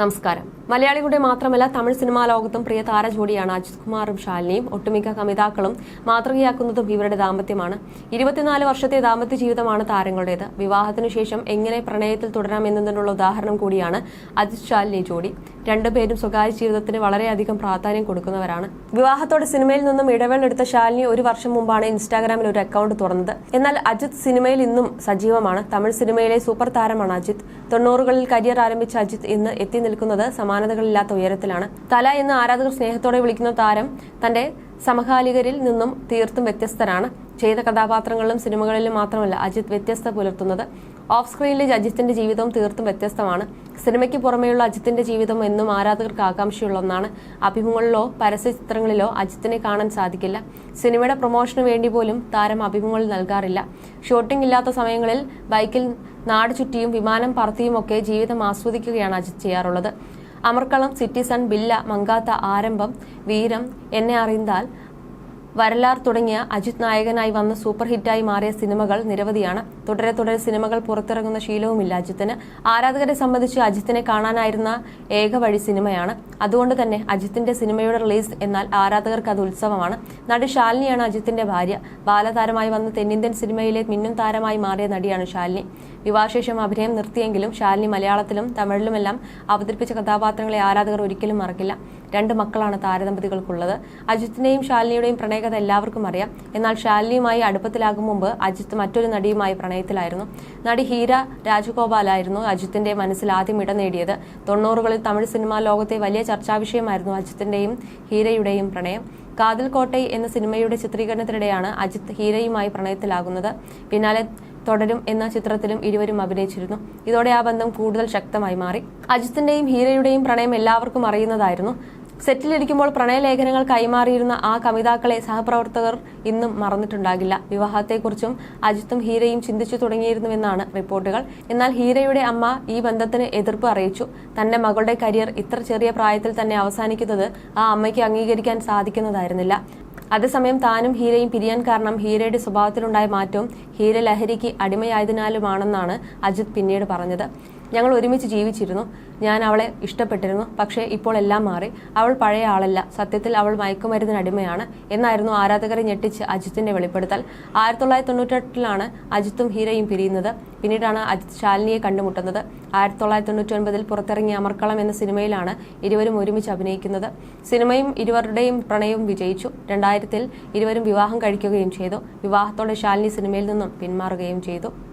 നമസ്കാരം. മലയാളികളുടെ മാത്രമല്ല തമിഴ് സിനിമാ ലോകത്തും പ്രിയ താര ജോഡിയാണ് അജിത് കുമാറും ശാലിനിയും. ഒട്ടുമിക്ക കമിതാക്കളും മാതൃകയാക്കുന്നതും ഇവരുടെ ദാമ്പത്യമാണ്. ഇരുപത്തിനാല് വർഷത്തെ ദാമ്പത്യ ജീവിതമാണ് താരങ്ങളുടേത്. വിവാഹത്തിനു ശേഷം എങ്ങനെ പ്രണയത്തിൽ തുടരാം എന്നതിനുള്ള ഉദാഹരണം കൂടിയാണ് അജിത് ശാലിനി ജോഡി. രണ്ടുപേരും സ്വകാര്യ ജീവിതത്തിന് വളരെയധികം പ്രാധാന്യം കൊടുക്കുന്നവരാണ്. വിവാഹത്തോടെ സിനിമയിൽ നിന്നും ഇടവേളെടുത്ത ശാലിനി ഒരു വർഷം മുമ്പാണ് ഇൻസ്റ്റാഗ്രാമിൽ ഒരു അക്കൗണ്ട് തുറന്നത്. എന്നാൽ അജിത് സിനിമയിൽ ഇന്നും സജീവമാണ്. തമിഴ് സിനിമയിലെ സൂപ്പർ താരമാണ് അജിത്. തൊണ്ണൂറുകളിൽ കരിയർ ആരംഭിച്ച അജിത് ഇന്ന് എത്തി നിൽക്കുന്നത് സമാനതകളില്ലാത്ത ഉയരത്തിലാണ്. തല എന്ന് ആരാധകർ സ്നേഹത്തോടെ വിളിക്കുന്ന താരം തന്റെ സമകാലികരിൽ നിന്നും തീർത്തും വ്യത്യസ്തരാണ്. ചെയ്ത കഥാപാത്രങ്ങളിലും സിനിമകളിലും മാത്രമല്ല അജിത് വ്യത്യസ്ത പുലർത്തുന്നത്. ഓഫ് സ്ക്രീനിലെ അജിത്തിന്റെ ജീവിതവും തീർത്തും വ്യത്യസ്തമാണ്. സിനിമയ്ക്ക് പുറമെയുള്ള അജിത്തിന്റെ ജീവിതം എന്നും ആരാധകർക്ക് ആകാംക്ഷയുള്ള ഒന്നാണ്. അഭിമുഖങ്ങളിലോ പരസ്യ ചിത്രങ്ങളിലോ അജിത്തിനെ കാണാൻ സാധിക്കില്ല. സിനിമയുടെ പ്രൊമോഷന് വേണ്ടി പോലും താരം അഭിമുഖങ്ങൾ നൽകാറില്ല. ഷൂട്ടിംഗ് ഇല്ലാത്ത സമയങ്ങളിൽ ബൈക്കിൽ നാട് ചുറ്റിയും വിമാനം പറത്തിയുമൊക്കെ ജീവിതം ആസ്വദിക്കുകയാണ് അജിത് ചെയ്യാറുള്ളത്. അമർക്കളം സിറ്റിസൺ ബില്ല മങ്കാത്ത ആരംഭം വീരം എന്നെ അറിന്താൽ വരലാർ തുടങ്ങിയ അജിത് നായകനായി വന്ന സൂപ്പർ ഹിറ്റായി മാറിയ സിനിമകൾ നിരവധിയാണ്. തുടരെ തുടരെ സിനിമകൾ പുറത്തിറങ്ങുന്ന ശീലവുമില്ല അജിത്തിന്. ആരാധകരെ സംബന്ധിച്ച് അജിത്തിനെ കാണാനായിരുന്ന ഏക വഴി സിനിമയാണ്. അതുകൊണ്ട് തന്നെ അജിത്തിന്റെ സിനിമയുടെ റിലീസ് എന്നാൽ ആരാധകർക്ക് അത് ഉത്സവമാണ്. നടി ശാലിനിയാണ് അജിത്തിന്റെ ഭാര്യ. ബാലതാരമായി വന്ന തെന്നിന്ത്യൻ സിനിമയിലെ മിന്നും താരമായി മാറിയ നടിയാണ് ശാലിനി. വിവാഹശേഷം അഭിനയം നിർത്തിയെങ്കിലും ശാലിനി മലയാളത്തിലും തമിഴിലുമെല്ലാം അവതരിപ്പിച്ച കഥാപാത്രങ്ങളെ ആരാധകർ ഒരിക്കലും മറക്കില്ല. രണ്ട് മക്കളാണ് താരദമ്പതികൾക്കുള്ളത്. അജിത്തിന്റെയും ശാലിനിയുടെയും പ്രണയകഥ എല്ലാവർക്കും അറിയാം. എന്നാൽ ശാലിനിയുമായി അടുപ്പത്തിലാകും മുമ്പ് അജിത്ത് മറ്റൊരു നടിയുമായി പ്രണയത്തിലായിരുന്നു. നടി ഹീര രാജഗോപാലായിരുന്നു അജിത്തിന്റെ മനസ്സിൽ ആദ്യം ഇടം നേടിയത്. തൊണ്ണൂറുകളിൽ തമിഴ് സിനിമാ ലോകത്തെ വലിയ ചർച്ചാവിഷയമായിരുന്നു അജിത്തിന്റെയും ഹീരയുടെയും പ്രണയം. കാതിൽ കോട്ടൈ എന്ന സിനിമയുടെ ചിത്രീകരണത്തിനിടെയാണ് അജിത്ത് ഹീരയുമായി പ്രണയത്തിലാകുന്നത്. പിന്നാലെ തുടരും എന്ന ചിത്രത്തിലും ഇരുവരും അഭിനയിച്ചിരുന്നു. ഇതോടെ ആ ബന്ധം കൂടുതൽ ശക്തമായി മാറി. അജിത്തിന്റെയും ഹീരയുടെയും പ്രണയം എല്ലാവർക്കും അറിയുന്നതായിരുന്നു. സെറ്റിലിരിക്കുമ്പോൾ പ്രണയലേഖനങ്ങൾ കൈമാറിയിരുന്ന ആ കവിതാക്കളെ സഹപ്രവർത്തകർ ഇന്നും മറന്നിട്ടുണ്ടാകില്ല. വിവാഹത്തെക്കുറിച്ചും അജിത്തും ഹീരയും ചിന്തിച്ചു തുടങ്ങിയിരുന്നുവെന്നാണ് റിപ്പോർട്ടുകൾ. എന്നാൽ ഹീരയുടെ അമ്മ ഈ ബന്ധത്തിന് എതിർപ്പ് അറിയിച്ചു. തന്റെ മകളുടെ കരിയർ ഇത്ര ചെറിയ പ്രായത്തിൽ തന്നെ അവസാനിക്കുന്നത് ആ അമ്മയ്ക്ക് അംഗീകരിക്കാൻ സാധിക്കുന്നതായിരുന്നില്ല. അതേസമയം താനും ഹീരയും പിരിയാൻ കാരണം ഹീരയുടെ സ്വഭാവത്തിലുണ്ടായ മാറ്റവും ഹീര ലഹരിക്ക് അടിമയായതിനാലുമാണെന്നാണ് അജിത് പിന്നീട് പറഞ്ഞത്. ഞങ്ങൾ ഒരുമിച്ച് ജീവിച്ചിരുന്നു. ഞാൻ അവളെ ഇഷ്ടപ്പെട്ടിരുന്നു. പക്ഷേ ഇപ്പോൾ എല്ലാം മാറി. അവൾ പഴയ ആളല്ല. സത്യത്തിൽ അവൾ മയക്കുമരുന്നിന് അടിമയാണ് എന്നായിരുന്നു ആരാധകരെ ഞെട്ടിച്ച് അജിത്തിന്റെ വെളിപ്പെടുത്തൽ. ആയിരത്തി തൊള്ളായിരത്തി തൊണ്ണൂറ്റെട്ടിലാണ് അജിത്തും ഹീരയും പിരിയുന്നത്. പിന്നീടാണ് അജിത് ശാലിനിയെ കണ്ടുമുട്ടുന്നത്. ആയിരത്തി തൊള്ളായിരത്തി തൊണ്ണൂറ്റി ഒൻപതിൽ പുറത്തിറങ്ങിയ അമർക്കളം എന്ന സിനിമയിലാണ് ഇരുവരും ഒരുമിച്ച് അഭിനയിക്കുന്നത്. സിനിമയും ഇരുവരുടെയും പ്രണയവും വിജയിച്ചു. രണ്ടായിരത്തിൽ ഇരുവരും വിവാഹം കഴിക്കുകയും ചെയ്തു. വിവാഹത്തോടെ ശാലിനി സിനിമയിൽ നിന്നും പിന്മാറുകയും ചെയ്തു.